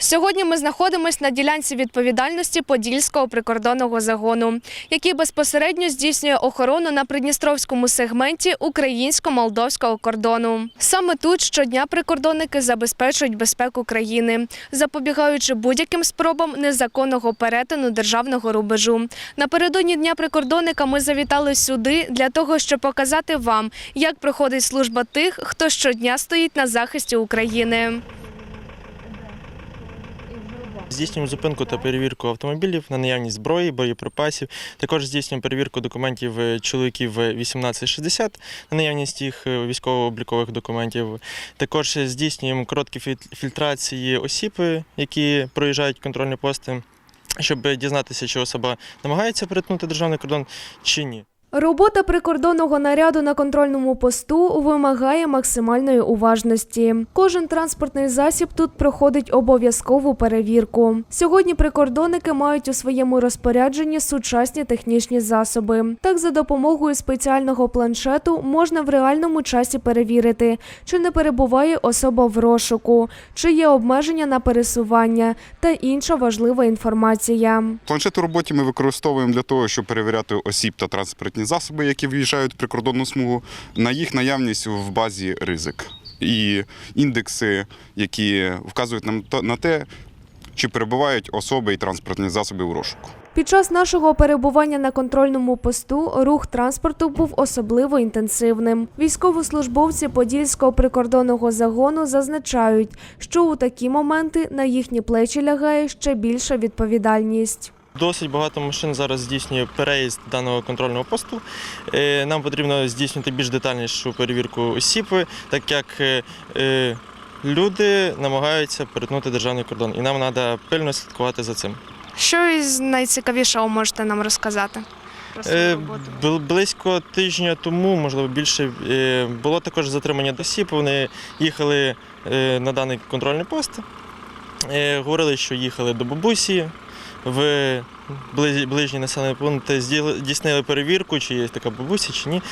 Сьогодні ми знаходимося на ділянці відповідальності Подільського прикордонного загону, який безпосередньо здійснює охорону на придністровському сегменті українсько-молдовського кордону. Саме тут щодня прикордонники забезпечують безпеку країни, запобігаючи будь-яким спробам незаконного перетину державного рубежу. Напередодні дня прикордонника ми завітали сюди для того, щоб показати вам, як проходить служба тих, хто щодня стоїть на захисті України. Здійснюємо зупинку та перевірку автомобілів на наявність зброї, боєприпасів. Також здійснюємо перевірку документів е, чоловіків 1860 на наявність їх е, військово-облікових документів. Також здійснюємо короткі філь- фільтрації осіб, е, які проїжджають контрольні пости, щоб дізнатися, чи особа намагається перетнути державний кордон чи ні. Робота прикордонного наряду на контрольному посту вимагає максимальної уважності. Кожен транспортний засіб тут проходить обов'язкову перевірку. Сьогодні прикордонники мають у своєму розпорядженні сучасні технічні засоби. Так, за допомогою спеціального планшету можна в реальному часі перевірити, чи не перебуває особа в розшуку, чи є обмеження на пересування та інша важлива інформація. Планшет у роботі ми використовуємо для того, щоб перевіряти осіб та транспортні засоби, які в'їжджають в прикордонну смугу, на їх наявність в базі ризик і індекси, які вказують нам на те, чи перебувають особи і транспортні засоби у розшуку. Під час нашого перебування на контрольному посту рух транспорту був особливо інтенсивним. Військовослужбовці Подільського прикордонного загону зазначають, що у такі моменти на їхні плечі лягає ще більша відповідальність. Досить багато машин зараз здійснює переїзд даного контрольного посту. Е, Нам потрібно здійснити більш детальнішу перевірку осіб, так як е, е, люди намагаються перетнути державний кордон, і нам треба пильно слідкувати за цим. Що із найцікавішого можете нам розказати? Бл- Близько тижня тому, можливо, більше було також затримання осіб. Вони їхали на даний контрольний пост. Говорили, що їхали до бабусі в ближній населений пункт, здійснили перевірку, чи є така бабуся, чи ні.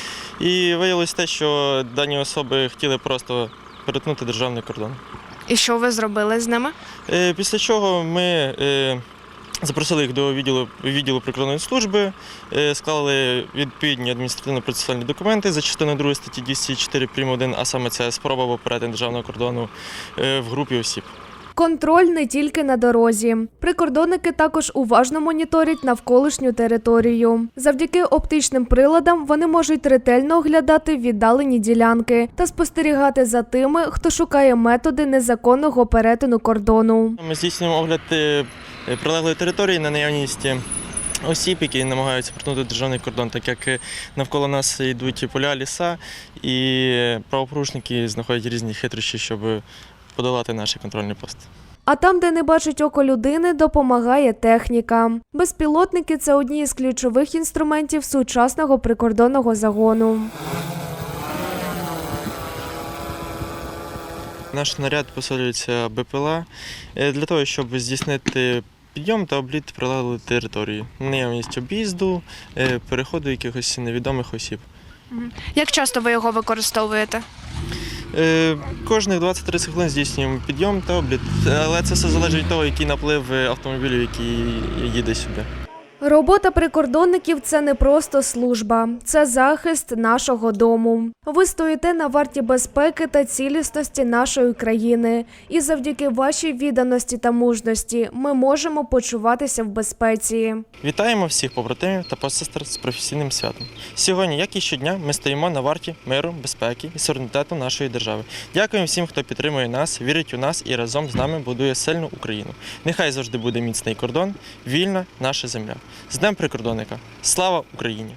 І виявилось те, що дані особи хотіли просто перетнути державний кордон. І що ви зробили з ними? Е, Після чого ми е, запросили їх до відділу, відділу прикордонної служби, е, склали відповідні адміністративно-процесуальні документи за частиною 2 статті 204 прим. 1, а саме це спроба або державного кордону в групі осіб. Контроль не тільки на дорозі. Прикордонники також уважно моніторять навколишню територію. Завдяки оптичним приладам вони можуть ретельно оглядати віддалені ділянки та спостерігати за тими, хто шукає методи незаконного перетину кордону. Ми здійснюємо огляд е, прилеглої території на наявність е, осіб, які намагаються перетнути державний кордон, так як е, навколо нас йдуть поля, ліса, і правопорушники знаходять різні хитрощі, щоб подолати наші контрольні пости. А там, де не бачить око людини, допомагає техніка. Безпілотники це одні із ключових інструментів сучасного прикордонного загону. Наш наряд посилюється БПЛА е, для того, щоб здійснити підйом та обліт прилеглої території, наявність об'їзду, е, переходу якихось невідомих осіб. Як часто ви його використовуєте? Е, Кожних 20-30 хвилин здійснюємо підйом та обліт, але це все залежить від того, який наплив е, автомобілів, який їде сюди. Робота прикордонників це не просто служба, це захист нашого дому. Ви стоїте на варті безпеки та цілісності нашої країни, і завдяки вашій відданості та мужності ми можемо почуватися в безпеці. Вітаємо всіх побратимів та посестер з професійним святом. Сьогодні, як і щодня, ми стоїмо на варті миру, безпеки і суверенітету нашої держави. Дякуємо всім, хто підтримує нас, вірить у нас і разом з нами будує сильну Україну. Нехай завжди буде міцний кордон, вільна наша земля. З Днем прикордонника! Слава Україні!